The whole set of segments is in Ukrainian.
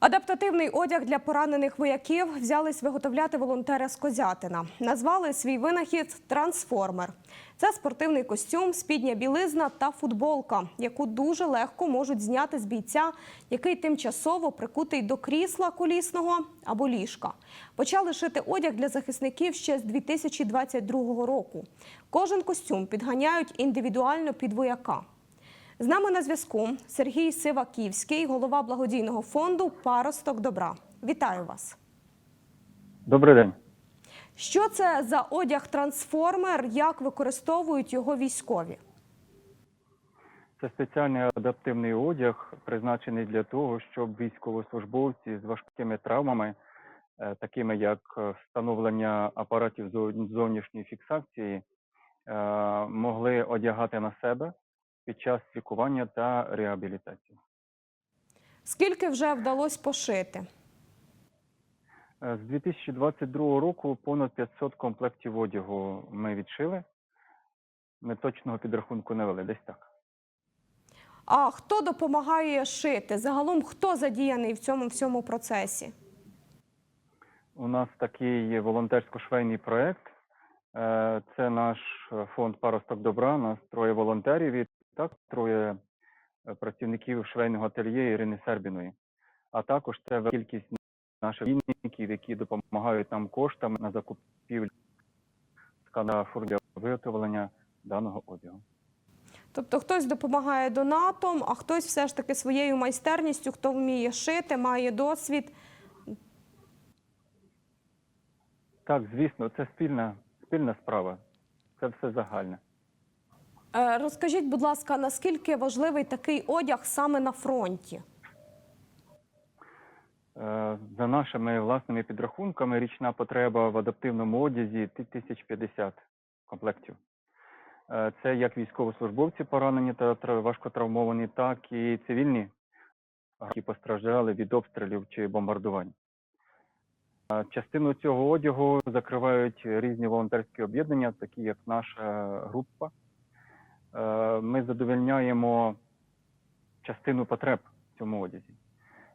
Адаптативний одяг для поранених вояків взялись виготовляти волонтери з Козятина. Назвали свій винахід трансформер. Це спортивний костюм, спідня білизна та футболка, яку дуже легко можуть зняти з бійця, який тимчасово прикутий до крісла колісного або ліжка. Почали шити одяг для захисників ще з 2022 року. Кожен костюм підганяють індивідуально під вояка. З нами на зв'язку Сергій Сиваківський, голова благодійного фонду Паросток добра. Вітаю вас. Добрий день. Що це за одяг трансформер? Як використовують його військові? Це спеціальний адаптивний одяг, призначений для того, щоб військовослужбовці з важкими травмами, е, такими як е, встановлення апаратів зовнішньої фіксації, е, могли одягати на себе під час лікування та реабілітації. Скільки вже вдалося пошити? Е, З 2022 року понад 500 комплектів одягу ми відшили. Ми точного підрахунку не вели, десь так. А хто допомагає шити? Загалом хто задіяний в цьому всьому процесі? У нас такий волонтерсько-швейний проєкт. Е, Це наш фонд Паросток добра. Нас троє волонтерів і так троє е, працівників швейного ательє Ірини Сербіної. А також це кількість наших війників, які допомагають нам коштами на закупівлю скана для виготовлення даного одягу. Тобто хтось допомагає донатом, а хтось все ж таки своєю майстерністю, хто вміє шити, має досвід. Так, звісно, це спільна, спільна справа. Це все загальне. Е, Розкажіть, будь ласка, наскільки важливий такий одяг саме на фронті? Е, За нашими власними підрахунками, річна потреба в адаптивному одязі 1050 комплектів. Е, Це як військовослужбовці поранені та тра- важкотравмовані, так і цивільні, які постраждали від обстрілів чи бомбардувань. Частину цього одягу закривають різні волонтерські об'єднання, такі як наша група. Е, Ми задовольняємо частину потреб в цьому одязі.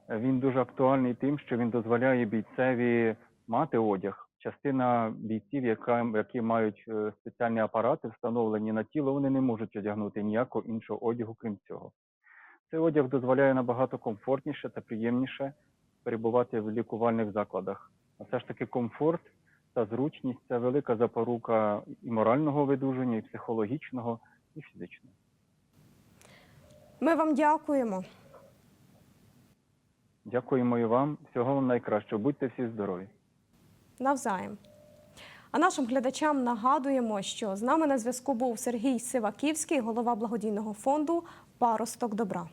Він дуже актуальний тим, що він дозволяє бійцеві мати одяг. Частина бійців, які мають е, спеціальні апарати, встановлені на тіло, вони не можуть одягнути ніякого іншого одягу, крім цього. Цей одяг дозволяє набагато комфортніше та приємніше перебувати в лікувальних закладах. А все ж таки комфорт та зручність це велика запорука і морального видуження, і психологічного, і фізичного. Ми вам дякуємо. Дякуємо і вам. Всього вам найкращого. Будьте всі здорові. Навзаєм. А нашим глядачам нагадуємо, що з нами на зв'язку був Сергій Сиваківський, голова благодійного фонду Паросток добра.